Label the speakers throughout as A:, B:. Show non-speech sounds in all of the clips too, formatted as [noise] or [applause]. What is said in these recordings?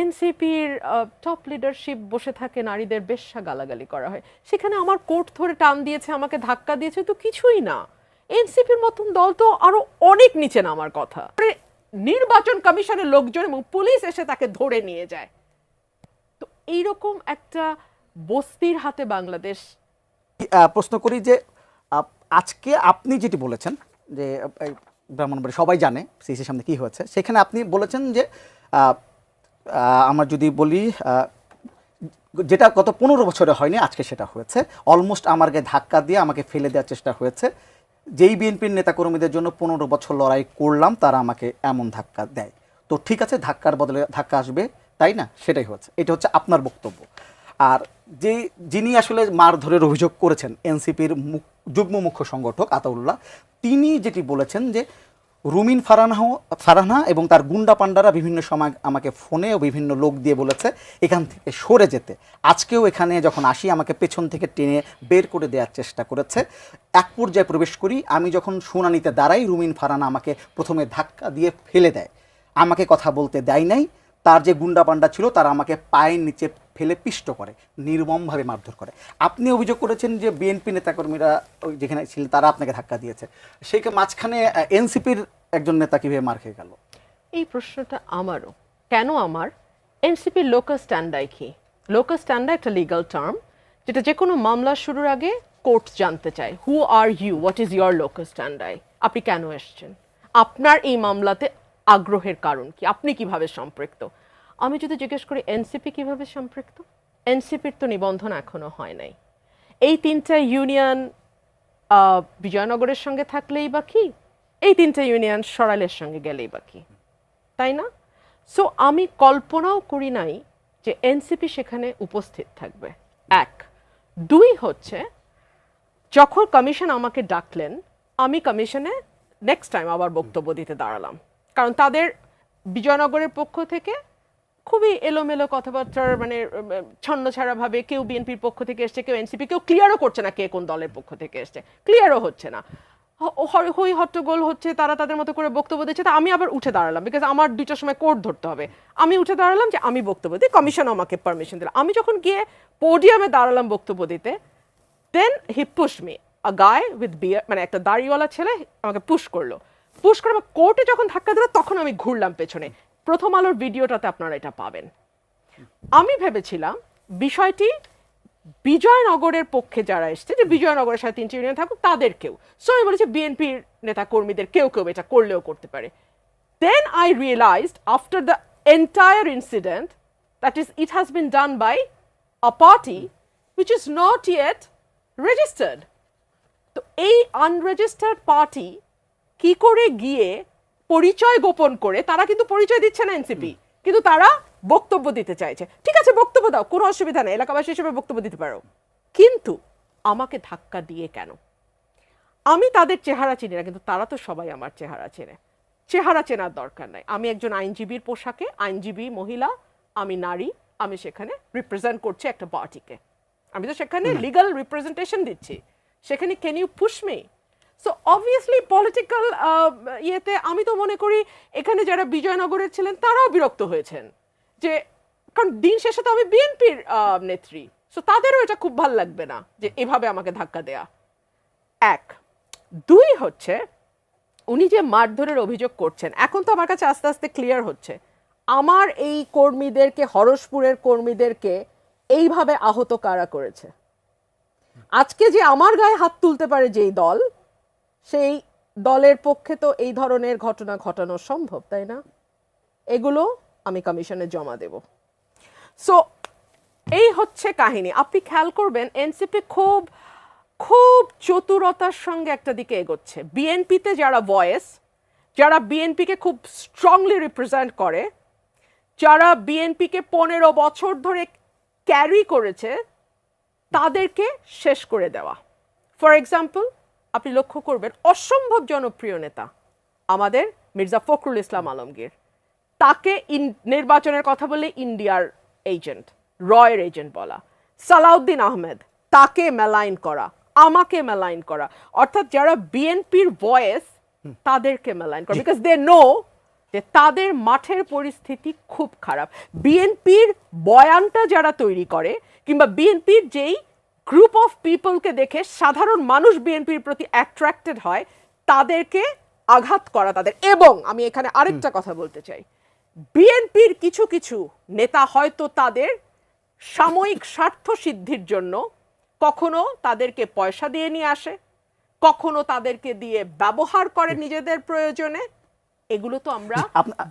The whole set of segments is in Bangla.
A: এনসিপির টপ লিডারশিপ বসে থাকে, নারীদের বেশ্যা গালাগালি করা হয়। সেখানে আমার কোর্ট ধরে টান দিয়েছে, আমাকে ধাক্কা দিয়েছে, তো কিছুই না। এনসিপির মতন দল তো আরও অনেক নিচে নামার কথা। নির্বাচন কমিশনের লোকজন এবং পুলিশ এসে তাকে ধরে নিয়ে যায়। তো এইরকম একটা বস্তির হাতে বাংলাদেশ।
B: প্রশ্ন করি যে আজকে আপনি যেটি বলেছেন, যে ব্রাহ্মণবাড়ি সবাই জানে, সিসির সামনে কি হয়েছে, সেখানে আপনি বলেছেন যে আমার যদি বলি যেটা গত পনেরো বছরে হয়নি, আজকে সেটা হয়েছে। অলমোস্ট গায়ে ধাক্কা দিয়ে আমাকে ফেলে দেওয়ার চেষ্টা হয়েছে। যেই বিএনপির নেতাকর্মীদের জন্য পনেরো বছর লড়াই করলাম, তারা আমাকে এমন ধাক্কা দেয়। তো ঠিক আছে, ধাক্কার বদলে ধাক্কা আসবে, তাই না? সেটাই হচ্ছে এটা হচ্ছে আপনার বক্তব্য। আর যে, যিনি আসলে মারধরের অভিযোগ করেছেন, এনসিপির যুগ্ম মুখ্য সংগঠক আতাউল্লাহ, তিনি যেটি বলেছেন যে রুমিন ফারানহ ফারানা এবং তার গুন্ডা পান্ডারা বিভিন্ন সময় আমাকে ফোনে ও বিভিন্ন লোক দিয়ে বলেছে, এখান থেকে সরে যেতে। আজকেও এখানে যখন আসি, আমাকে পেছন থেকে টেনে বের করে দেওয়ার চেষ্টা করেছে। এক পর্যায়ে প্রবেশ করি, আমি যখন শুনানিতে দাঁড়াই, রুমিন ফারানা আমাকে প্রথমে ধাক্কা দিয়ে ফেলে দেয়। আমাকে কথা বলতে দেয় নাই। তার যে গুন্ডা পান্ডা ছিল, তারা আমাকে পায়ের নিচে ফেলে পিষ্ট করে, নির্মমভাবে মারধর করে। আপনি অভিযোগ করেছেন যে বিএনপি নেতাকর্মীরা যেখানে ছিলেন তারা আপনাকে ধাক্কা দিয়েছে। সেই মাঝখানে এনসিপির একজন নেতা কীভাবে মার খেয়ে গেল?
A: এই প্রশ্নটা আমারও। কেন আমার? এনসিপির লোকাল স্ট্যান্ডাই কি? লোকাল স্ট্যান্ডা একটা লিগাল টার্ম যেটা যে কোনো মামলা শুরুর আগে কোর্ট জানতে চায় who are you what is your local standi? আপনি কেন এসছেন? আপনার এই মামলাতে আগ্রহের কারণ কি? আপনি কীভাবে সম্পৃক্ত? আমি যদি জিজ্ঞেস করি, এনসিপি কীভাবে সম্পৃক্ত? এনসিপির তো নিবন্ধন এখনও হয় নাই। এই তিনটা ইউনিয়ন বিজয়নগরের সঙ্গে থাকলেই বা কি? এই তিনটা ইউনিয়ন সরাইলের সঙ্গে গেলেই বা কি? তাই না? সো আমি কল্পনাও করি নাই যে এনসিপি সেখানে উপস্থিত থাকবে। এক। দুই হচ্ছে, যখন কমিশন আমাকে ডাকলেন, আমি কমিশনে নেক্সট টাইম আবার বক্তব্য দিতে দাঁড়ালাম। কারণ তাদের বিজয়নগরের পক্ষ থেকে খুবই এলোমেলো কথাবার্তার মানে ছন্ন ভাবে কেউ বিএনপির পক্ষ থেকে এসছে, কেউ এনসিপি, কেউ ক্লিয়ারও করছে না কে কোন দলের পক্ষ থেকে এসছে। ক্লিয়ারও হচ্ছে না। হই হট্টগোল হচ্ছে, তারা তাদের মতো করে বক্তব্য দিচ্ছে, তা আমি আবার উঠে দাঁড়ালাম বিকজ আমার দুইটার সময় কোর্ট ধরতে হবে। আমি উঠে দাঁড়ালাম যে আমি বক্তব্য দিই কমিশন আমাকে পারমিশন দিল। আমি যখন গিয়ে পোডিয়ামে দাঁড়ালাম বক্তব্য দিতে দেন হি পুশ মি আ গায় উইথ বিয়ার মানে একটা দাড়িওয়ালা ছেলে আমাকে পুশ করল। পুশ করে আমার কোর্টে যখন ধাক্কা দিল, তখন আমি ঘুরলাম পেছনে। প্রথম আলোর ভিডিওটাতে আপনারা এটা পাবেন। আমি ভেবেছিলাম বিষয়টি বিজয়নগরের পক্ষে যারা এসছে, যে বিজয়নগরের সাথে তিনটি ইউনিয়ন থাকুক, তাদের কেউ। সো আমি বলেছি বিএনপির নেতা কর্মীদের কেউ কেউ এটা করলেও করতে পারে। Then I realized after the entire incident that is, it has been done by a party which is not yet registered তো এই আনরেজিস্টার্ড পার্টি কি করে গিয়ে পরিচয় গোপন করে তারা কিন্তু পরিচয় দিচ্ছে না এনসিপি কিন্তু তারা বক্তব্য দিতে চাইছে। ঠিক আছে বক্তব্য দাও কোনো অসুবিধা নেই এলাকাবাসী হিসেবে বক্তব্য দিতে পারো। কিন্তু আমাকে ধাক্কা দিয়ে কেন? আমি তাদের চেহারা চিনি না কিন্তু তারা তো সবাই আমার চেহারা চেনে। চেহারা চেনার দরকার নাই। আমি একজন আইনজীবীর পোশাকে আইনজীবী মহিলা আমি নারী আমি সেখানে রিপ্রেজেন্ট করছি একটা পার্টিকে আমি তো সেখানে লিগাল রিপ্রেজেন্টেশন দিচ্ছি। সেখানে can you push me so obviously political ইয়েতে আমি তো মনে করি এখানে যারা বিজয়নগরের ছিলেন, তারাও বিরক্ত হয়েছেন। যে, কারণ দিন শেষে তো আমি বিএনপির নেত্রী। সো তাদেরও এটা খুব ভালো লাগবে না যে, এভাবে আমাকে ধাক্কা দেয়া। এক, দুই হচ্ছে, উনি যে মারধরের অভিযোগ করছেন, এখন তো আমার কাছে আস্তে আস্তে ক্লিয়ার হচ্ছে। আমার এই কর্মীদেরকে, হরসপুরের কর্মীদেরকে এইভাবে আহত কারা করেছে? আজকে যে আমার গায়ে হাত তুলতে পারে যেই দল সেই দলের পক্ষে তো এই ধরনের ঘটনা ঘটানো সম্ভব, তাই না? এগুলো আমি কমিশনে জমা দেব। সো এই হচ্ছে কাহিনী। আপনি খেয়াল করবেন, এনসিপি খুব খুব চতুরতার সঙ্গে একটা দিকে এগোচ্ছে। বিএনপিতে যারা ভয়েস, যারা বিএনপিকে খুব স্ট্রংলি রিপ্রেজেন্ট করে, যারা বিএনপিকে পনেরো বছর ধরে ক্যারি করেছে, তাদেরকে শেষ করে দেওয়া। ফর এক্সাম্পল আপনি লক্ষ্য করবেন অসম্ভব জনপ্রিয় নেতা আমাদের মির্জা ফখরুল ইসলাম আলমগীর। তাকে ইন নির্বাচনের কথা বলে ইন্ডিয়ার এজেন্ট রয়ের এজেন্ট বলা। সালাউদ্দিন আহমেদ তাকে মেলাইন করা আমাকে মেলাইন করা। অর্থাৎ যারা বিএনপির ভয়েস তাদেরকে মেলাইন করা। বিকজ দে নো যে তাদের মাঠের পরিস্থিতি খুব খারাপ। বিএনপির বয়ানটা যারা তৈরি করে কিংবা বিএনপির যেই গ্রুপ অফ পিপলকে দেখে সাধারণ মানুষ বিএনপির প্রতি অ্যাট্রাক্টেড হয় তাদেরকে আঘাত করা তাদের। এবং আমি এখানে আরেকটা কথা বলতে চাই বিএনপির কিছু কিছু নেতা হয়তো তাদের সাময়িক স্বার্থ সিদ্ধির জন্য কখনো তাদেরকে পয়সা দিয়ে নিয়ে আসে কখনো তাদেরকে দিয়ে ব্যবহার করে নিজেদের প্রয়োজনে এগুলো তো আমরা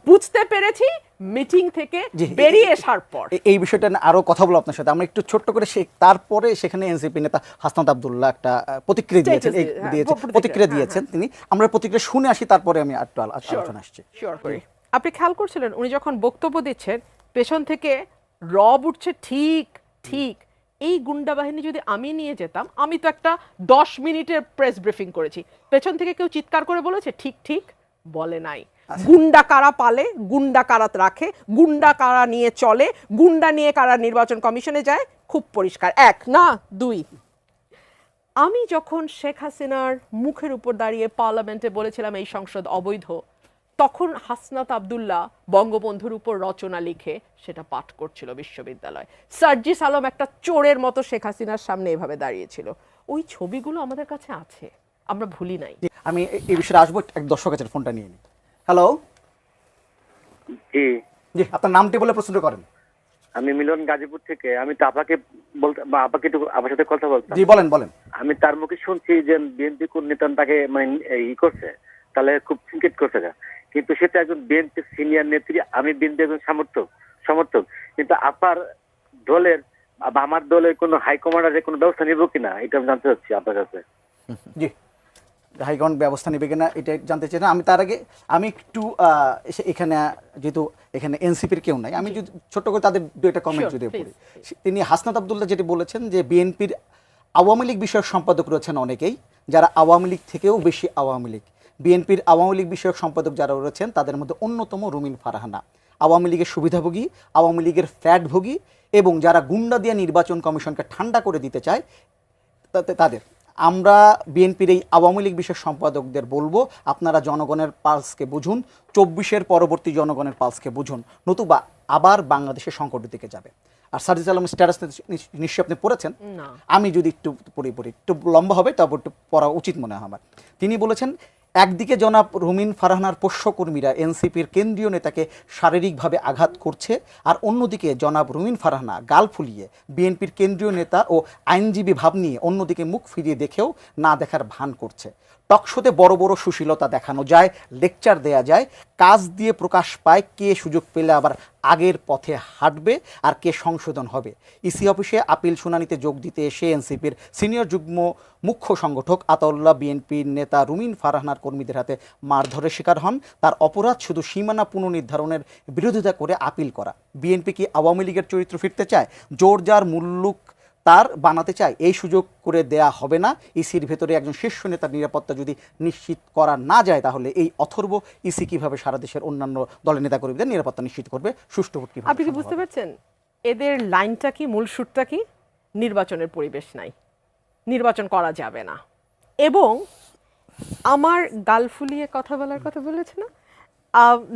A: বুঝতে পেরেছি মিটিং থেকে বেরিয়ে আসার পর।
B: এই বিষয়টা আরও কথা বলব আপনার সাথে। আমরা একটু ছোট্ট করে তারপরে সেখানে এনসিপি নেতা হাসনাত আবদুল্লাহ একটা প্রতিক্রিয়া দিয়েছেন।
A: হ্যাঁ,
B: দিয়েছেন
A: প্রতিক্রিয়া, হ্যাঁ,
B: দিয়েছেন তিনি। আমরা প্রতিক্রিয়া শুনে আসি তারপরে আমি একটু আলোচনা আসছি।
A: শিওর করি। আপনি খেয়াল করছিলেন উনি যখন বক্তব্য দিচ্ছেন পেছন থেকে রব উঠছে ঠিক ঠিক। এই গুন্ডা বাহিনী যদি আমি নিয়ে যেতাম আমি তো একটা দশ মিনিটের প্রেস ব্রিফিং করেছি। পেছন থেকে কেউ চিৎকার করে বলেছে ঠিক ঠিক। বলে নাই। গুন্ডা কারা পালে গুন্ডা কারা রাখে গুন্ডা কারা নিয়ে চলে গুন্ডা নিয়ে কারা নির্বাচন কমিশনে যায় খুব পরিষ্কার। এক না দুই। আমি যখন শেখ হাসিনার মুখের উপর দাঁড়িয়ে পার্লামেন্টে বলেছিলাম এই সংসদ অবৈধ তখন হাসনাত আবদুল্লাহ বঙ্গবন্ধুর উপর রচনা লিখে সেটা পাঠ করছিল বিশ্ববিদ্যালয়। সার্জিস আলম একটা চোরের মতো শেখ হাসিনার সামনে এভাবে দাঁড়িয়েছিল ওই ছবিগুলো আমাদের কাছে আছে। আমরা ভুলি নাই।
B: আমি এই বিষয়ে আসব এক দর্শক আছে ফোনটা নিয়ে নিই হ্যালো
C: জি।
B: জি আপনার নামটি বলে প্রশ্ন করেন।
C: আমি মিলন গাজীপুর থেকে আমি তো আপাকে বলতে বা আপাকে একটু আমার সাথে কথা বলতাম।
B: জি বলেন বলেন।
C: আমি তার মুখে শুনছি যে বিএনপি কোন নেতা তাকে মানে ই করছে তাহলে খুব চিন্তিত করছে না কিন্তু সেটা একজন বিএনপি সিনিয়র নেত্রী আমি বিএনপি একজন সমর্থক সমর্থক। কিন্তু আপার দলের বা আমার দলের কোনো হাইকমান্ডারের কোনো ব্যবস্থা নিব কিনা এটা আমি জানতে চাচ্ছি আপনার কাছে।
B: জি। হাইকমান্ড ব্যবস্থা নেবে কিনা এটা জানতে চাই। না আমি তার আগে আমি একটু এখানে যেহেতু এখানে এনসিপির কেউ নাই আমি যদি ছোট্ট করে তাদের দু একটা কমেন্ট যদি পড়ি। তিনি হাসনাত আবদুল্লাহ যেটি বলেছেন যে বিএনপির আওয়ামী লীগ বিষয়ক সম্পাদক রয়েছেন অনেকেই যারা আওয়ামী লীগ থেকেও বেশি আওয়ামী লীগ। বিএনপির আওয়ামী লীগ বিষয়ক সম্পাদক যারা রয়েছেন তাদের মধ্যে অন্যতম রুমিন ফারহানা। আওয়ামী লীগের সুবিধাভোগী আওয়ামী লীগের ফ্যাটভোগী এবং যারা গুন্ডা দিয়ে নির্বাচন কমিশনকে ঠান্ডা করে দিতে চায় তাতে তাদের। আমরা বিএনপির এই আওয়ামী লীগ বিশেষ সম্পাদকদের বলব আপনারা জনগণের পালসকে বুঝুন চব্বিশের পরবর্তী জনগণের পালসকে বুঝুন নতুবা আবার বাংলাদেশের সংকটের দিকে যাবে। আর সার্জিস আলম স্ট্যাটাস নিশ্চয়ই আপনি পড়েছেন? আমি যদি একটু পড়ি পড়ি একটু লম্বা হবে তারপর একটু পড়া উচিত মনে হয় আমার। তিনি বলেছেন একদিকে জনাব রুমিন ফারহানার পোষ্যকর্মীরা এনসিপির কেন্দ্রীয় নেতাকে শারীরিকভাবে আঘাত করছে, আর অন্যদিকে জনাব রুমিন ফারহানা গাল ফুলিয়ে বিএনপির কেন্দ্রীয় নেতা ও আইনজীবী ভাব নিয়ে অন্যদিকে মুখ ফিরিয়ে দেখেও না দেখার ভান করছে। টকশোতে বড় বড় সুশীলতা দেখানো যায়, লেকচার দেয়া যায়, কাজ দিয়ে প্রকাশ পায় কে সুযোগ পেলে আবার আগের পথে হাঁটবে আর কে সংশোধন হবে। ইসি অফিসে আপিল শুনানিতে যোগ দিতে এসে এনসিপির সিনিয়র যুগ্ম মুখ্য সংগঠক আতাউল্লাহ বিএনপির নেতা রুমিন ফারহানার কর্মীদের হাতে মারধরের শিকার হন। তার অপরাধ শুধু সীমানা পুনর্নির্ধারণের বিরোধিতা করে আপিল করা। বিএনপি কি আওয়ামী লীগের চরিত্র ফিরতে চায়? জোর যার মুল্লুক তার বানাতে চায় এই সুযোগ করে দেয়া হবে না। ইসির ভেতরে একজন শীর্ষ নেতার নিরাপত্তা যদি নিশ্চিত করা না যায় তাহলে এই অথর্ব ইসি কীভাবে সারা দেশের অন্যান্য দলের নেতাকর্মীদের নিরাপত্তা নিশ্চিত করবে? সুষ্ঠু ভোট
A: আপনি কি বুঝতে? পারছেন? এদের লাইনটা কি মূল সুরটা কি? নির্বাচনের পরিবেশ নাই। নির্বাচন করা যাবে না। এবং আমার গাল ফুলিয়ে কথা বলার কথা বলেছে না?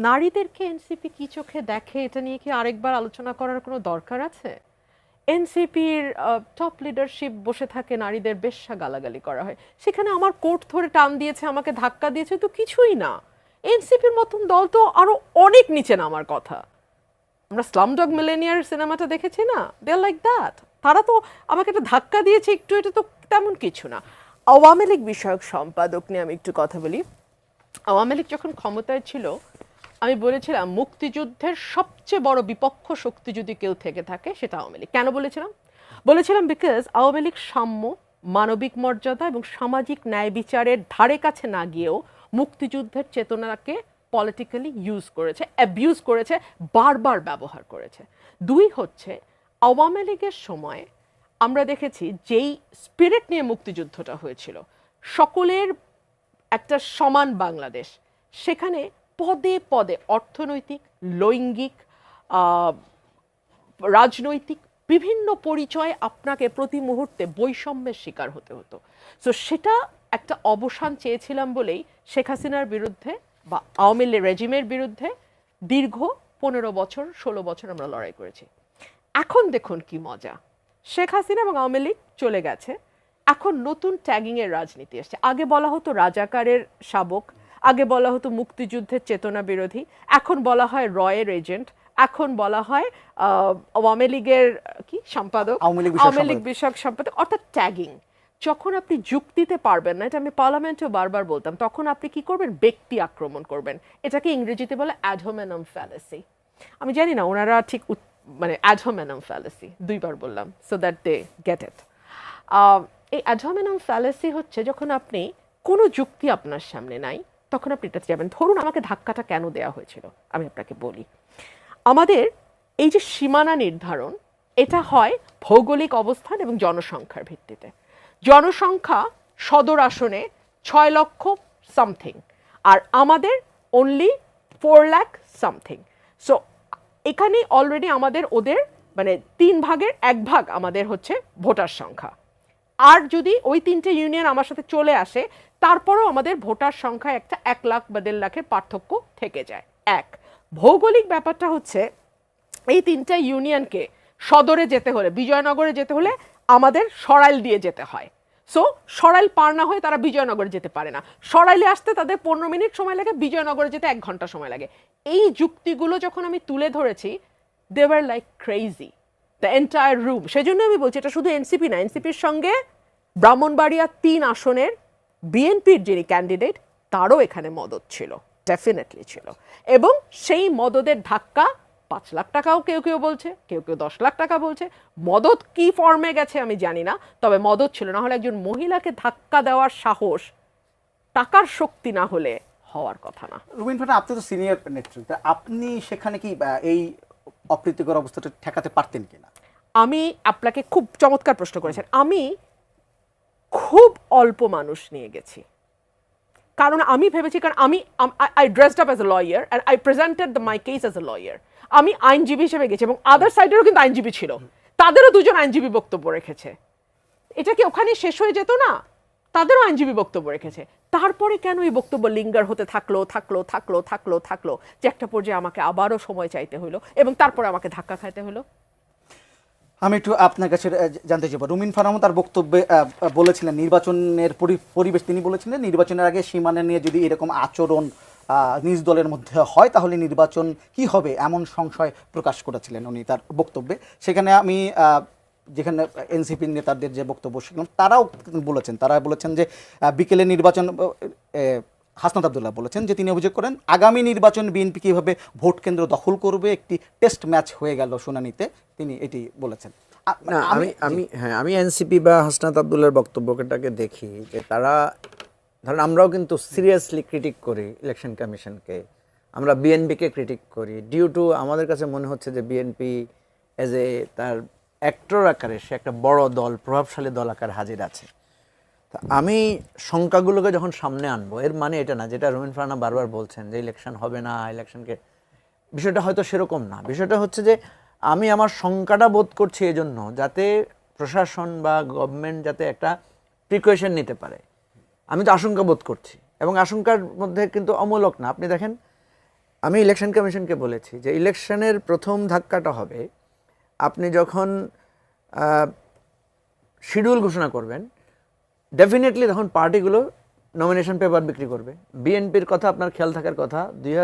A: নারীদেরকে এনসিপি কি চোখে দেখে এটা নিয়ে কি আরেকবার আলোচনা করার কোনো দরকার আছে? এনসিপির টপ লিডারশিপ বসে থাকে, নারীদের বেশ্যা গালাগালি করা হয়। সেখানে আমার কোর্ট ধরে টান দিয়েছে, আমাকে ধাক্কা দিয়েছে, তো কিছুই না। এনসিপির মতন দল তো আরও অনেক নিচে নামার কথা। আমরা স্লামডগ মিলেনিয়ার সিনেমাটা দেখেছি না? দে লাইক দ্যাট তারা তো আমাকে একটা ধাক্কা দিয়েছে, একটু এটা তো তেমন কিছু না। আওয়ামী লীগ বিষয়ক সম্পাদক নিয়ে আমি একটু কথা বলি। আওয়ামী লীগ যখন ক্ষমতায় ছিল আমি বলেছিলাম, মুক্তিযুদ্ধের সবচেয়ে বড় বিপক্ষ শক্তি যদি কেউ থেকে থাকে, সেটা আওয়ামী লীগ। কেন বলেছিলাম? বলেছিলাম বিকজ আওয়ামী লীগ সাম্য, মানবিক মর্যাদা এবং সামাজিক ন্যায় বিচারের ধারে কাছে না গিয়েও মুক্তিযুদ্ধের চেতনাকে পলিটিক্যালি ইউজ করেছে অ্যাবিউজ করেছে, বারবার ব্যবহার করেছে। দুই হচ্ছে, আওয়ামী লীগের সময় আমরা দেখেছি যেই স্পিরিট নিয়ে মুক্তিযুদ্ধটা হয়েছিল, সকলের একটা সমান বাংলাদেশ। সেখানে পদে পদে অর্থনৈতিক, লৈঙ্গিক রাজনৈতিক বিভিন্ন পরিচয়ে আপনাকে প্রতি মুহূর্তে বৈষম্যের শিকার হতে হতো। সো সেটা একটা অবসান চেয়েছিলাম বলেই শেখ হাসিনার বিরুদ্ধে বা আওয়ামী রেজিমের বিরুদ্ধে দীর্ঘ পনেরো বছর, ষোলো বছর আমরা লড়াই করেছি। এখন দেখুন কি মজা। শেখ হাসিনা এবং আওয়ামী লীগ চলে গেছে। এখন নতুন ট্যাগিংয়ের রাজনীতি আসছে। আগে বলা হতো রাজাকারের শাবক আগে বলা হতো মুক্তিযুদ্ধের চেতনা বিরোধী এখন বলা হয় রয়ের এজেন্ট এখন বলা হয় আওয়ামী লীগের কি সম্পাদক?
B: আওয়ামী লীগ বিষয়ক সম্পাদক।
A: অর্থাৎ ট্যাগিং যখন আপনি যুক্তিতে পারবেন না এটা আমি পার্লামেন্টেও বারবার বলতাম তখন আপনি কি করবেন? ব্যক্তি আক্রমণ করবেন। এটাকে ইংরেজিতে বলে অ্যাডহোমেনাম ফ্যালাসি আমি জানি না ওনারা ঠিক মানে অ্যাডহোমেনাম ফ্যালাসি দুইবার বললাম so that they get it এই অ্যাডহোমেনাম ফ্যালাসি হচ্ছে যখন আপনি কোনো যুক্তি আপনার সামনে নাই তখন আপনি এটাতে যাবেন। ধরুন আমাকে ধাক্কাটা কেন দেওয়া হয়েছিল, আমি আপনাকে বলি। আমাদের এই যে সীমানা নির্ধারণ, এটা হয় ভৌগোলিক অবস্থান এবং জনসংখ্যার ভিত্তিতে। জনসংখ্যা সদর আসনে ছয় লক্ষ সামথিং আর আমাদের only four lakh something so এখানে অলরেডি আমাদের ওদের মানে তিন ভাগের এক ভাগ আমাদের হচ্ছে ভোটার সংখ্যা। আর যদি ওই তিনটে ইউনিয়ন আমার সাথে চলে আসে তারপরেও আমাদের ভোটার সংখ্যায় একটা এক লাখ বা দেড় লাখের পার্থক্য থেকে যায়। এক, ভৌগোলিক ব্যাপারটা হচ্ছে এই তিনটা ইউনিয়নকে সদরে যেতে হলে, বিজয়নগরে যেতে হলে আমাদের সরাইল দিয়ে যেতে হয়। সো সরাইল পার না হয়ে তারা বিজয়নগরে যেতে পারে না। সরাইলে আসতে তাদের পনেরো মিনিট সময় লাগে, বিজয়নগরে যেতে এক ঘণ্টা সময় লাগে। এই যুক্তিগুলো যখন আমি তুলে ধরেছি দেওয়ার like crazy the entire room সেজন্য আমি বলছি এটা শুধু এনসিপি না এনসিপির সঙ্গে ব্রাহ্মণবাড়িয়া তিন আসনের বিএনপির যিনি ক্যান্ডিডেট তারও এখানে মদত ছিল ডেফিনেটলি ছিল। এবং সেই মদদের ধাক্কা পাঁচ লাখ টাকাও কেউ কেউ বলছে কেউ কেউ দশ লাখ টাকা বলছে। মদত কি ফর্মে গেছে আমি জানি না তবে মদত ছিল না হলে একজন মহিলাকে ধাক্কা দেওয়ার সাহস টাকার শক্তি না হলে হওয়ার কথা না।
B: রুবিন ফাটা আপনি তো সিনিয়র নেতৃত্ব আপনি সেখানে কি এই অপ্রীতিকর অবস্থাটা ঠেকাতে পারতেন কিনা?
A: আমি আপনাকে খুব চমৎকার প্রশ্ন করেছেন। আমি খুব অল্প মানুষ নিয়ে গেছি। কারণ আমি ভেবেছি, কারণ আমি I dressed up as a lawyer and I presented the my case as a lawyer আমি আইনজীবী হিসেবে গেছি এবং আদার সাইডেরও কিন্তু আইনজীবী ছিল। তাদেরও দুজন আইনজীবী বক্তব্য রেখেছে। এটা কি ওখানে শেষ হয়ে যেত না? তাদেরও আইনজীবী বক্তব্য রেখেছে। তারপরে কেন এই বক্তব্য লিঙ্গার হতে থাকল থাকল থাকল থাকল থাকল, যে একটা পর্যায়ে আমাকে আবারও সময় চাইতে হলো এবং তারপরে আমাকে ধাক্কা খাইতে হলো
B: আমি একটু আপনার কাছে জানতে চাইব। রুমিন ফারামও তার বক্তব্যে বলেছিলেন নির্বাচনের পরি- পরিবেশ তিনি বলেছিলেন, নির্বাচনের আগে সীমানা নিয়ে যদি এরকম আচরণ নিজ দলের মধ্যে হয়, তাহলে নির্বাচন কি হবে এমন সংশয় প্রকাশ করেছিলেন উনি তার বক্তব্যে। সেখানে আমি যেখানে এনসিপির নেতাদের যে বক্তব্য শুনলাম তারাও বলেছেন, তারা বলেছেন যে বিকেলে নির্বাচন হাসনাত আবদুল্লাহ বলেছেন যে তিনি অভিযোগ করেন আগামী নির্বাচন বিএনপি কীভাবে ভোট কেন্দ্র দখল করবে একটি টেস্ট ম্যাচ হয়ে গেল শুনানিতে তিনি এটি বলেছেন। আ-
D: না আমি আমি হ্যাঁ আমি এনসিপি বা হাসনাত আবদুল্লার বক্তব্যটাকে দেখি যে তারা ধরেন আমরাও কিন্তু সিরিয়াসলি ক্রিটিক করি ইলেকশন কমিশনকে আমরা বিএনপিকে ক্রিটিক করি ডিউ টু আমাদের কাছে মনে হচ্ছে যে বিএনপি এজ এ তার অ্যাক্টর আকারে সে একটা বড় দল প্রভাবশালী দল আকার হাজির আছে। আমি সংখ্যাগুলোকে যখন সামনে আনব, এর মানে এটা না, যেটা রবীন্দ্র ফারানা বারবার বলছেন যে ইলেকশন হবে না ইলেকশনকে বিষয়টা হয়তো সেরকম না। বিষয়টা হচ্ছে যে আমি আমার শঙ্কাটা বোধ করছি এজন্য যাতে প্রশাসন বা গভর্নমেন্ট যাতে একটা প্রিকশন নিতে পারে। আমি তো আশঙ্কা বোধ করছি এবং আশঙ্কার মধ্যে কিন্তু অমূলক না। আপনি দেখেন, আমি ইলেকশন কমিশনকে বলেছি যে ইলেকশনের প্রথম ধাক্কাটা হবে, আপনি যখন শিডিউল ঘোষণা করবেন ডেফিনেটলি তখন পার্টিগুলো নমিনেশন পেপার বিক্রি করবে। বিএনপির কথা আপনার খেয়াল থাকার কথা, দুই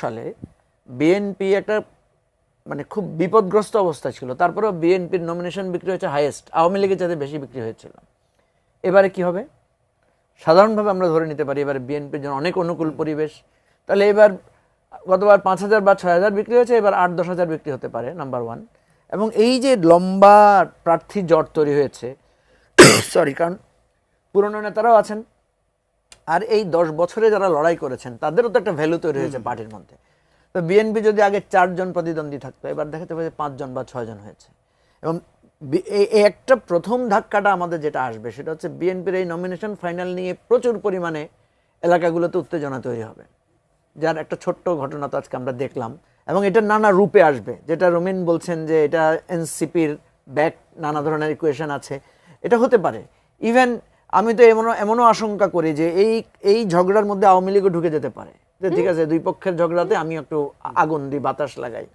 D: সালে বিএনপি একটা মানে খুব বিপদগ্রস্ত অবস্থা ছিল। তারপরেও বিএনপির নমিনেশন বিক্রি হয়েছে হাইয়েস্ট আওয়ামী লীগের যাতে বেশি বিক্রি হয়েছিল। এবারে কি হবে? সাধারণভাবে আমরা ধরে নিতে পারি, এবার বিএনপির জন্য অনেক অনুকূল পরিবেশ। তাহলে এবার গতবার পাঁচ হাজার বা ছয় হাজার বিক্রি হয়েছে, এবার আট দশ হাজার বিক্রি হতে পারে নাম্বার ওয়ান এবং এই যে লম্বা প্রার্থী জট তৈরি হয়েছে [coughs] সরি কারণ পুরনো নেতারাও আছেন। আর এই দশ বছরে যারা লড়াই করেছেন তাদেরও তো একটা ভ্যালু তৈরি হয়েছে পার্টির মধ্যে। তো বিএনপি যদি আগে চারজন প্রতিদ্বন্দ্বী থাকতো এবার দেখাতে পারে পাঁচজন বা ছয়জন হয়েছে। এবং এই একটা প্রথম ধাক্কাটা আমাদের যেটা আসবে সেটা হচ্ছে বিএনপির এই নমিনেশন ফাইনাল নিয়ে প্রচুর পরিমাণে এলাকাগুলোতে উত্তেজনা তৈরি হবে। যার একটা ছোট্ট ঘটনা তো আজকে আমরা দেখলাম। এবং এটা নানা রূপে আসবে। যেটা রোমিন বলছেন যে এটা এনসিপির ব্যাক নানা ধরনের ইকুয়েশন আছে। এটা হতে পারে। ইভেন আমি তো এমন এমনও আশঙ্কা করি যে এই এই ঝগড়ার মধ্যে আওয়ামী লীগও ঢুকে যেতে পারে। যে ঠিক আছে, দুই পক্ষের ঝগড়াতে আমি একটু আগুন দিই, বাতাস লাগাই।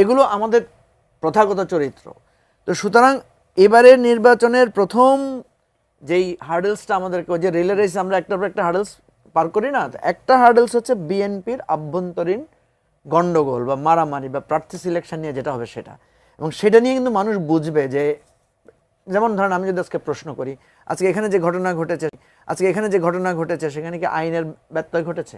D: এগুলো আমাদের প্রথাগত চরিত্র। তো সুতরাং এবারের নির্বাচনের প্রথম যেই হার্ডেলসটা আমাদেরকে যে রিলে রেস আমরা একটার পর একটা হার্ডেলস পার করি না, একটা হার্ডেলস হচ্ছে বিএনপির আভ্যন্তরীণ গন্ডগোল বা মারামারি বা প্রার্থী সিলেকশন নিয়ে যেটা হবে সেটা। এবং সেটা নিয়ে কিন্তু মানুষ বুঝবে যে যেমন ধরেন আমি যদি আজকে প্রশ্ন করি, আজকে এখানে যে ঘটনা ঘটেছে, আজকে এখানে যে ঘটনা ঘটেছে, সেখানে কি আইনের ব্যত্যয় ঘটেছে?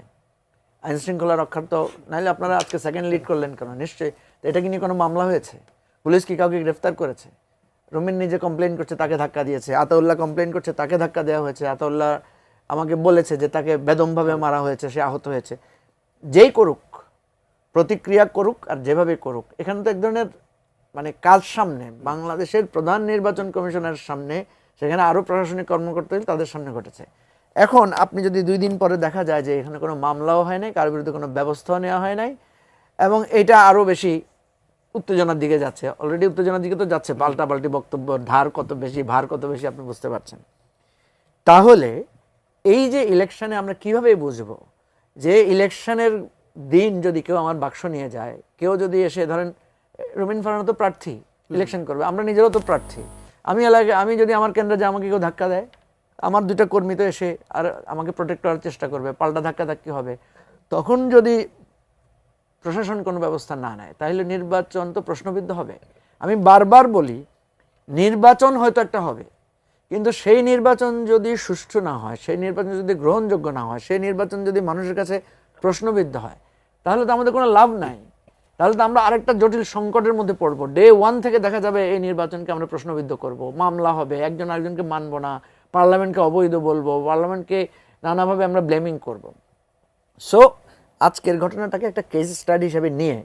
D: আইন শৃঙ্খলা রক্ষার তো নাহলে আপনারা আজকে সেকেন্ড লিড করলেন কেন? নিশ্চয়ই। তো এটা কি নিয়ে কোনো মামলা হয়েছে? পুলিশ কি কাউকে গ্রেফতার করেছে? রুমিন নিজে কমপ্লেন করছে, তাকে ধাক্কা দিয়েছে। আতাউল্লাহ কমপ্লেন করছে, তাকে ধাক্কা দেওয়া হয়েছে। আতাউল্লাহ আমাকে বলেছে যে তাকে বেদমভাবে মারা হয়েছে, সে আহত হয়েছে। যেই করুক, প্রতিক্রিয়া করুক আর যেভাবে করুক, এখানে তো এক ধরনের মানে কাজ সামনে? বাংলাদেশের প্রধান নির্বাচন কমিশনের সামনে, সেখানে আরও প্রশাসনিক কর্মকর্তা তাদের সামনে ঘটেছে। এখন আপনি যদি দুই দিন পরে দেখা যায় যে এখানে কোনো মামলাও হয় নাই, কারোর বিরুদ্ধে কোনো ব্যবস্থাও নেওয়া হয় নাই, এবং এটা আরও বেশি উত্তেজনার দিকে যাচ্ছে। অলরেডি উত্তেজনার দিকে তো যাচ্ছে পাল্টা পাল্টি বক্তব্য, ধার কত বেশি, ভার কত বেশি আপনি বুঝতে পারছেন। তাহলে এই যে ইলেকশনে আমরা কীভাবে বুঝব যে ইলেকশনের দিন যদি কেউ আমার বাক্স নিয়ে যায়, কেউ যদি এসে ধরেন রবীন ফারানা তো প্রার্থী ইলেকশন করবে। আমরা নিজেরও তো প্রার্থী। আমি এলাকায় আমি যদি আমার কেন্দ্রে যে আমাকে কেউ ধাক্কা দেয় আমার দুটা কর্মী তো এসে আর আমাকে প্রোটেক্ট করার চেষ্টা করবে পাল্টা ধাক্কা ধাক্কি হবে তখন যদি প্রশাসন কোনো ব্যবস্থা না নেয় তাহলে নির্বাচন তো প্রশ্নবিদ্ধ হবে। আমি বারবার বলি নির্বাচন হয়তো একটা হবে কিন্তু সেই নির্বাচন যদি সুষ্ঠু না হয় সেই নির্বাচন যদি গ্রহণযোগ্য না হয় সেই নির্বাচন যদি মানুষের কাছে প্রশ্নবিদ্ধ হয় তাহলে তো আমাদের কোনো লাভ নাই। তাহলে তো আমরা আরেকটা জটিল সংকটের মধ্যে পড়ব। ডে ওয়ান থেকে দেখা যাবে এই নির্বাচনকে আমরা প্রশ্নবিদ্ধ করব। মামলা হবে, একজন আরেকজনকে মানবো না, পার্লামেন্টকে অবৈধ বলব, পার্লামেন্টকে নানাভাবে আমরা ব্লেমিং করব। সো আজকের ঘটনাটাকে একটা কেস স্টাডি হিসেবে নিয়ে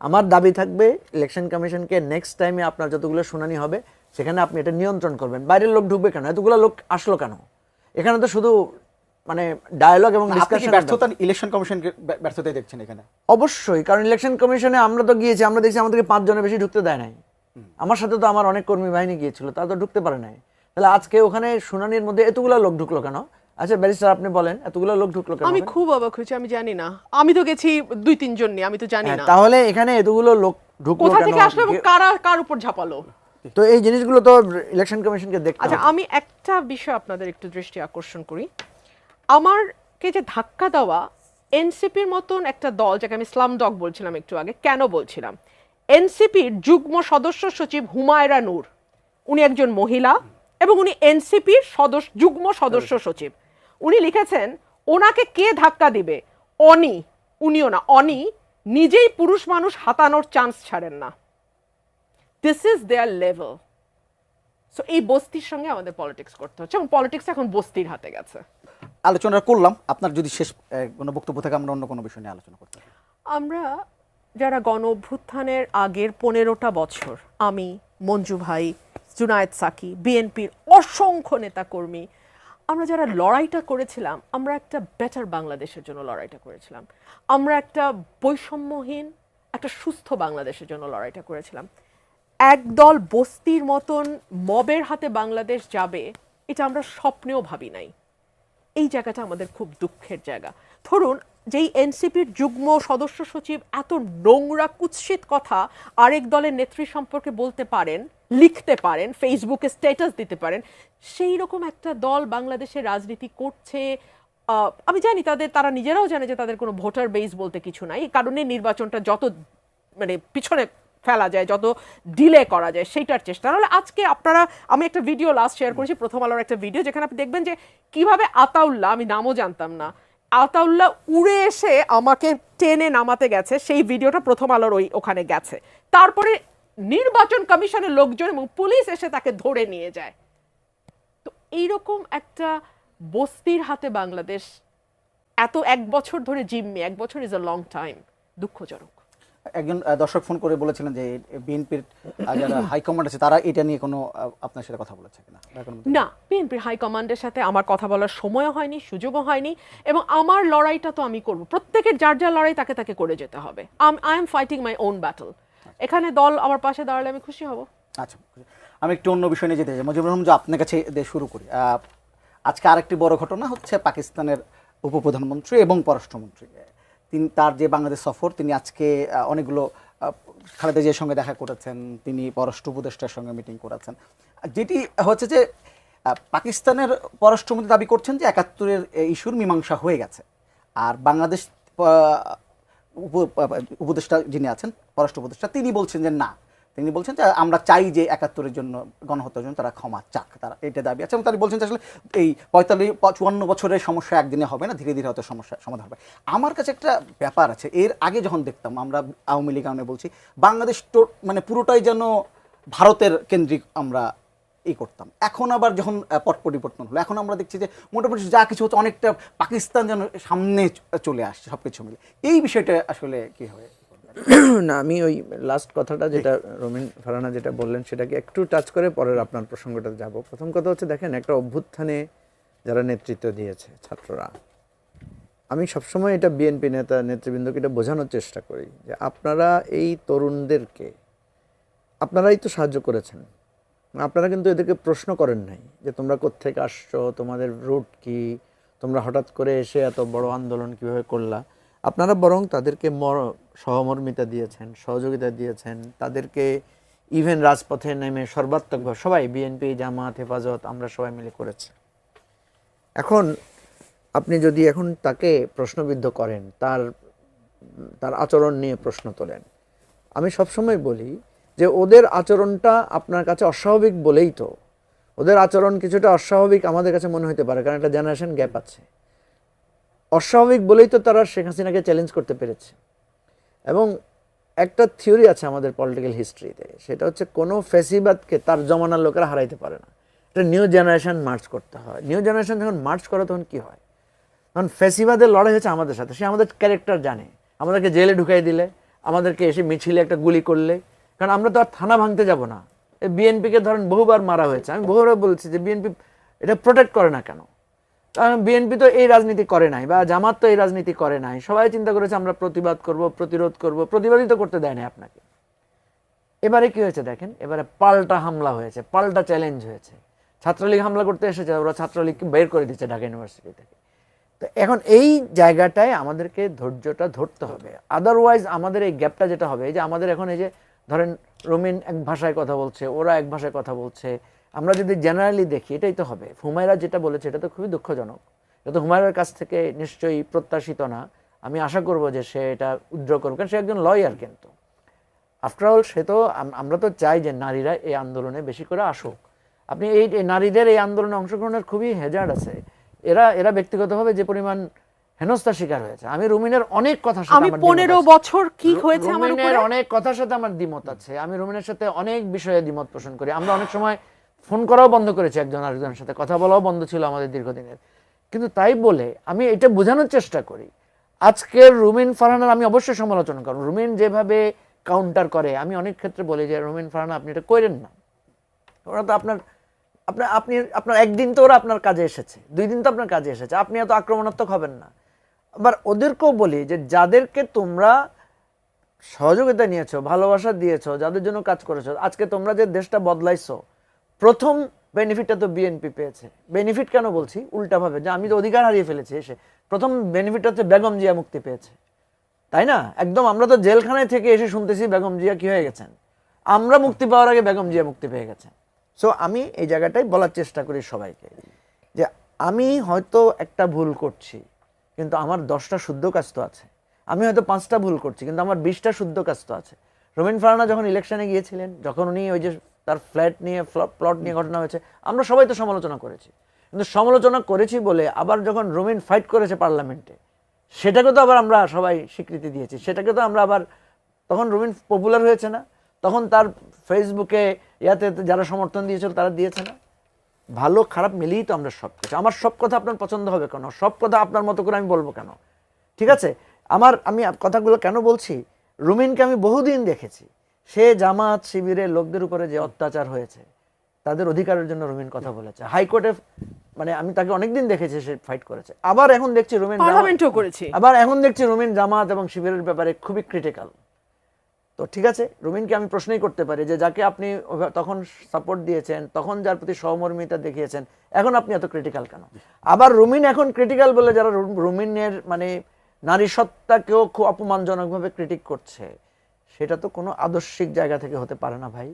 D: আমার দাবি থাকবে ইলেকশন কমিশনকে নেক্সট টাইমে আপনার যতগুলো শুনানি হবে, সেখানে আপনি এটা নিয়ন্ত্রণ করবেন। বাইরের লোক ঢুকবে কেন? এতগুলো লোক আসলো কেন? এখানে তো শুধু মানে ডায়ালগ এবং ডিসকাশন
B: ব্যর্থতা ইলেকশন কমিশনকে ব্যা- ব্যর্থতাই দেখছেন এখানে?
D: অবশ্যই কারণ ইলেকশন কমিশনে আমরা তো গিয়েছি আমরা দেখছি আমাদেরকে পাঁচ জনের বেশি ঢুকতে দেয় নাই। আমার সাথে তো আমার অনেক কর্মী বাহিনী গিয়েছিল তারা তো ঢুকতে পারে নাই। তাহলে আজকে ওখানে শুনানির মধ্যে এতগুলো লোক ঢুকলো কেন? আচ্ছা ব্যারিস্টার আপনি বলেন এতগুলো লোক ঢুকলো কেন
A: আমি খুব অবাক হয়েছি আমি জানি না। আমি তো গেছি দুই তিনজন নিয়ে আমি তো জানি
D: হ্যাঁ,
A: না।
D: তাহলে এখানে এতগুলো লোক ঢুকলো
A: কোথা থেকে আসলো এবং কারা কার উপর ঝাপালো?
D: তো এই জিনিসগুলো তো ইলেকশন কমিশনকে দেখতে
A: আচ্ছা আমি একটা বিষয় আপনাদের একটু দৃষ্টি আকর্ষণ করি। আমারকে যে ধাক্কা দেওয়া এনসিপির মতন একটা দল যাকে আমি স্লাম ডগ বলছিলাম একটু আগে কেন বলছিলাম? এনসিপির যুগ্ম সদস্য সচিব হুমায়রা নূর উনি একজন মহিলা এবং উনি এনসিপির সদস্য যুগ্ম সদস্য সচিব। উনি লিখেছেন ওনাকে কে ধাক্কা দিবে? অনি। উনিও না অনি নিজেই পুরুষ মানুষ হাতানোর চান্স ছাড়েন না। This is their level so এই বস্তির সঙ্গে আমাদের পলিটিক্স করতে হচ্ছে এবং পলিটিক্স এখন বস্তির হাতে গেছে।
B: আলোচনা করলাম। আপনার যদি শেষ কোনো বক্তব্য থাকে, আমরা অন্য কোনো বিষয় নিয়ে আলোচনা করতে
A: আমরা যারা গণ অভ্যুত্থানের আগের পনেরোটা বছর, আমি, মঞ্জু ভাই, জুনায়েদ সাকি, বিএনপির অসংখ্য নেতাকর্মী, আমরা যারা লড়াইটা করেছিলাম, আমরা একটা বেটার বাংলাদেশের জন্য লড়াইটা করেছিলাম। আমরা একটা বৈষম্যহীন, একটা সুস্থ বাংলাদেশের জন্য লড়াইটা করেছিলাম। একদল বস্তির মতন মবের হাতে বাংলাদেশ যাবে, এটা আমরা স্বপ্নেও ভাবি নাই। এই জায়গাটা আমাদের খুব দুঃখের জায়গা। ধরুন, যেই এনসিপির যুগ্ম সদস্য সচিব এত নোংরা, কুৎসিত কথা আরেক দলের নেত্রী সম্পর্কে বলতে পারেন, লিখতে পারেন, ফেসবুকে স্ট্যাটাস দিতে পারেন, সেই রকম একটা দল বাংলাদেশে রাজনীতি করছে আমি জানি তাদের, তারা নিজেরাও জানে যে তাদের কোনো ভোটার বেস বলতে কিছু নাই, এই কারণে নির্বাচনটা যত মানে পিছনে ফেলা যায়, যত ডিলে করা যায়, সেইটার চেষ্টা। নাহলে আজকে আপনারা, আমি একটা ভিডিও লাস্ট শেয়ার করেছি, প্রথম আলোর একটা ভিডিও যেখানে আপনি দেখবেন যে কীভাবে আতাউল্লাহ, আমি নামও জানতাম না, আতাউল্লাহ উড়ে এসে আমাকে টেনে নামাতে গেছে, সেই ভিডিওটা প্রথম আলোর ওই ওখানে গেছে। তারপরে নির্বাচন কমিশনের লোকজন এবং পুলিশ এসে তাকে ধরে নিয়ে যায়। তো এইরকম একটা বস্তির হাতে বাংলাদেশ, এত এক বছর ধরে জিম্মি, এক বছর ইজ আ লং টাইম দুঃখজনক।
B: একজন দর্শক ফোন করে বলেছিলেন যে বিএনপির যারা [coughs] হাইকমান্ড আছে তারা এটা নিয়ে কোনো আপনার সাথে কথা বলেছে কিনা?
A: না বিএনপির হাইকমান্ডের সাথে আমার কথা বলার সময়ও হয়নি সুযোগও হয়নি এবং আমার লড়াইটা তো আমি করব। প্রত্যেকের যার যার লড়াই তাকে তাকে করে যেতে হবে। I am fighting my own battle এখানে দল আমার পাশে দাঁড়ালে আমি খুশি হব।
B: আচ্ছা আমি একটু অন্য বিষয় নিয়ে যেতে চাই। মজিবুর রহমান যে আপনার কাছে দিয়ে শুরু করি। আজকে আরেকটি বড় ঘটনা হচ্ছে পাকিস্তানের উপপ্রধানমন্ত্রী এবং পররাষ্ট্রমন্ত্রী। তিনি তার যে বাংলাদেশ সফর, তিনি আজকে অনেকগুলো খালেদা জিয়ার সঙ্গে দেখা করেছেন, তিনি পররাষ্ট্র উপদেষ্টার সঙ্গে মিটিং করেছেন। যেটি হচ্ছে যে পাকিস্তানের পররাষ্ট্রমন্ত্রী দাবি করছেন যে একাত্তরের ইস্যুর মীমাংসা হয়ে গেছে। আর বাংলাদেশ উপ- উপদেষ্টা যিনি আছেন, পররাষ্ট্র উপদেষ্টা, তিনি বলছেন যে না তিনি বলছেন যে আমরা চাই যে একাত্তরের জন্য গণহত্যার জন্য তারা ক্ষমা চাক, তারা এটা দাবি আছে। এবং তারা বলছেন যে আসলে এই পঁয়তাল্লিশ, চুয়ান্ন বছরের সমস্যা একদিনে হবে না, ধীরে ধীরে হয়তো সমস্যা, সমাধান হবে। আমার কাছে একটা ব্যাপার আছে, এর আগে যখন দেখতাম, আমরা আওয়ামী লীগ আমি বলছি, বাংলাদেশ মানে পুরোটাই যেন ভারতের কেন্দ্রিক আমরা ই করতাম। এখন আবার যখন পট পরিবর্তন হলো, এখন আমরা দেখছি যে মোটামুটি যা কিছু হচ্ছে, অনেকটা পাকিস্তান যেন সামনে চলে আসছে সব কিছু মিলে। এই বিষয়টা আসলে কী হবে
D: না, আমি ওই লাস্ট কথাটা যেটা রমিন ফারানা যেটা বললেন, সেটাকে একটু টাচ করে পরের আপনার প্রসঙ্গটা যাব। প্রথম কথা হচ্ছে, দেখেন, একটা অভ্যুত্থানে যারা নেতৃত্ব দিয়েছে ছাত্ররা, আমি সবসময় এটা বিএনপি নেতা, নেতৃবৃন্দকে এটা বোঝানোর চেষ্টা করি যে আপনারা এই তরুণদেরকে, আপনারাই তো সাহায্য করেছেন। আপনারা কিন্তু এদেরকে প্রশ্ন করেন নাই যে তোমরা কোত্থেকে আসছো, তোমাদের রুট কি, তোমরা হঠাৎ করে এসে এত বড় আন্দোলন কীভাবে করলা। আপনারা বরং তাদেরকে সহমর্মিতা দিয়েছেন, সহযোগিতা দিয়েছেন। তাদেরকে ইভেন রাজপথে নেমে সর্বাত্মকভাবে সবাই বিএনপি জামাত হেফাজত, আমরা সবাই মিলে করেছি। এখন আপনি যদি এখন তাকে প্রশ্নবিদ্ধ করেন, তার তার আচরণ নিয়ে প্রশ্ন তোলেন, আমি সবসময় বলি যে ওদের আচরণটা আপনার কাছে অস্বাভাবিক বলেই তো। ওদের আচরণ কিছুটা অস্বাভাবিক আমাদের কাছে মনে হতে পারে, কারণ একটা জেনারেশন গ্যাপ আছে। অস্বাভাবিক বলেই তো তারা শেখ হাসিনাকে চ্যালেঞ্জ করতে পেরেছে। এবং একটা থিওরি আছে আমাদের পলিটিক্যাল হিস্ট্রিতে, সেটা হচ্ছে কোনো ফেসিবাদকে তার জমানার লোকেরা হারাইতে পারে না। এটা নিউ জেনারেশন মার্চ করতে হয়। নিউ জেনারেশন যখন মার্চ করে তখন কী হয়? কারণ ফেসিবাদের লড়াই হচ্ছে আমাদের সাথে। সে আমাদের ক্যারেক্টার জানে। আমাদেরকে জেলে ঢুকাই দিলে, আমাদেরকে এসে মিছিলে একটা গুলি করলে। কারণ আমরা তো আর থানা ভাঙতে যাব না। বিএনপিকে ধরেন বহুবার মারা হয়েছে। আমি বহুবার বলছি যে বিএনপি এটা প্রোটেক্ট করে না কেন? বিএনপি তো এই রাজনীতি করে নাই বা জামাত তো এই রাজনীতি করে নাই। সবাই চিন্তা করেছে আমরা প্রতিবাদ করব, প্রতিরোধ করব, প্রতিবাদই তো করতে দেয় না আপনাকে। এবারে কি হয়েছে দেখেন, এবারে পাল্টা হামলা হয়েছে, পাল্টা চ্যালেঞ্জ হয়েছে। ছাত্রলীগ হামলা করতে এসেছে, ওরা ছাত্রলীগকে বের করে দিচ্ছে ঢাকা ইউনিভার্সিটি থেকে। তো এখন এই জায়গাটায় আমাদেরকে ধৈর্যটা ধরতে হবে। আদারওয়াইজ আমাদের এই গ্যাপটা যেটা হবে, এই যে আমাদের এখন এই যে ধরেন রমিন এক ভাষায় কথা বলছে, ওরা এক ভাষায় কথা বলছে আমরা যদি জেনারেলি দেখি এটাই তো হবে। হুমায়রা যেটা বলেছে এটা তো খুবই দুঃখজনক। এটা তো হুমায়রার কাছ থেকে নিশ্চয়ই প্রত্যাশিত না। আমি আশা করব যে সে এটা উদ্র করবে কারণ সে একজন লয়ার কিন্তু। আফটার অল সে তো আমরা তো চাই যে নারীরা এই আন্দোলনে বেশি করে আসুক। আপনি এই নারীদের এই আন্দোলনে অংশগ্রহণের খুবই হেজার্ড আছে। এরা এরা ব্যক্তিগতভাবে যে পরিমাণ হেনস্থার শিকার হয়েছে। আমি রুমিনের অনেক কথা
A: আমি পনেরো বছর কি হয়েছে আমার
D: অনেক কথার সাথে আমার দ্বিমত আছে। আমি রুমিনের সাথে অনেক বিষয়ে দ্বিমত পোষণ করি। আমরা অনেক সময় ফোন করাও বন্ধ করেছে একজন আরেকজনের সাথে। কথা বলাও বন্ধ ছিল আমাদের দীর্ঘদিনের। কিন্তু তাই বলে আমি এটা বোঝানোর চেষ্টা করি। আজকের রুমিন ফারহানার আমি অবশ্যই সমালোচনা করব। রুমিন যেভাবে কাউন্টার করে, আমি অনেক ক্ষেত্রে বলি যে, রুমিন ফারহানা, আপনি এটা করেন না। ওরা তো আপনার আপনার, আপনি, আপনার একদিন তো ওরা আপনার কাজে এসেছে। দুই দিন তো আপনার কাজে এসেছে। আপনি এত আক্রমণাত্মক হবেন না। আবার ওদেরকেও বলি যে, যাদেরকে তোমরা সহযোগিতা নিয়েছো, ভালোবাসা দিয়েছ, যাদের জন্য কাজ করেছ, আজকে তোমরা যে দেশটা বদলাইছো প্রথম বেনিফিটটা তো বিএনপি পেয়েছে। বেনিফিট কেন বলছি? উল্টাভাবে যে আমি তো অধিকার হারিয়ে ফেলেছি এসে। প্রথম বেনিফিট হচ্ছে বেগম জিয়া মুক্তি পেয়েছে। তাই না? একদম আমরা তো জেলখানায় থেকে এসে শুনতেছি বেগম জিয়া কি হয়ে গেছেন। আমরা মুক্তি পাওয়ার আগে বেগম জিয়া মুক্তি পেয়ে গেছেন। সো আমি এই জায়গাটাই বলার চেষ্টা করি সবাইকে যে আমি হয়তো একটা ভুল করছি, কিন্তু আমার দশটা শুদ্ধ কাজ তো আছে। আমি হয়তো পাঁচটা ভুল করছি, কিন্তু আমার বিশটা শুদ্ধ কাজ তো আছে। রবীন ফারানা যখন ইলেকশনে গিয়েছিলেন, যখন উনি ওই যে তার ফ্ল্যাট নিয়ে প্লট নিয়ে ঘটনা হয়েছে। আমরা সবাই তো সমালোচনা করেছি। কিন্তু সমালোচনা করেছি বলে আবার যখন রোমিন ফাইট করেছে পার্লামেন্টে সেটাকে তো আবার আমরা সবাই স্বীকৃতি দিয়েছি। সেটাকে তো আমরা আবার, তখন রবিন পপুলার হয়েছে না, তখন তার ফেসবুকে ইয়াতে যারা সমর্থন দিয়েছিল তারা দিয়েছে না। ভালো, খারাপ মিলিয়েই তো আমরা সব কিছু আমার সব কথা আপনার পছন্দ হবে কেন? সব কথা আপনার মতো করে আমি বলব কেন? ঠিক আছে? আমার, আমি কথাগুলো কেন বলছি? রুমিনকে আমি বহুদিন দেখেছি। সে জামাত শিবিরের লোকদের উপরে যে অত্যাচার হয়েছে তাদের অধিকারের জন্য রুমিন কথা বলেছে। হাইকোর্টে মানে আমি তাকে অনেকদিন দেখেছি সে ফাইট করেছে। আবার এখন দেখছি রুমিন
A: পার্লামেন্টও করেছি।
D: আবার এখন দেখছি রুমিন জামাত এবং শিবিরের ব্যাপারে খুবই ক্রিটিক্যাল তো ঠিক আছে রুমিনকে আমি প্রশ্নই করতে পারি যে যাকে আপনি তখন সাপোর্ট দিয়েছেন তখন যার প্রতি সহমর্মিতা দেখিয়েছেন এখন আপনি এত ক্রিটিক্যাল কেন? আবার রুমিন এখন ক্রিটিক্যাল বলে যারা রুমিনের মানে নারী সত্তাকেও খুব অপমানজনকভাবে ক্রিটিক করছে। সেটা তো কোনো আদর্শিক জায়গা থেকে হতে পারে না ভাই।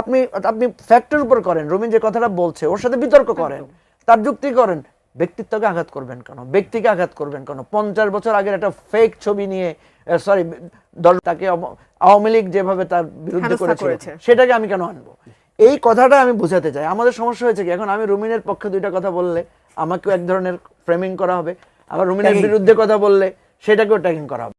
D: আপনি আপনি ফ্যাক্টের উপর করেন রুমিন যে কথাটা বলছে ওর সাথে বিতর্ক করেন তার যুক্তি করেন ব্যক্তিত্বকে আঘাত করবেন কেন? ব্যক্তিকে আঘাত করবেন কেন? পঞ্চাশ বছর আগের একটা ফেক ছবি নিয়ে সরি দল তাকে আওয়ামী লীগ যেভাবে তার বিরুদ্ধে করেছিল
A: করেছে।
D: সেটাকে আমি কেন আনব? এই কথাটা আমি বুঝাতে চাই। আমাদের সমস্যা হয়েছে কি এখন আমি রুমিনের পক্ষে দুইটা কথা বললে আমাকেও এক ধরনের ফ্রেমিং করা হবে আবার রুমিনের। বিরুদ্ধে কথা বললে সেটাকেও ট্যাগিং করা হবে।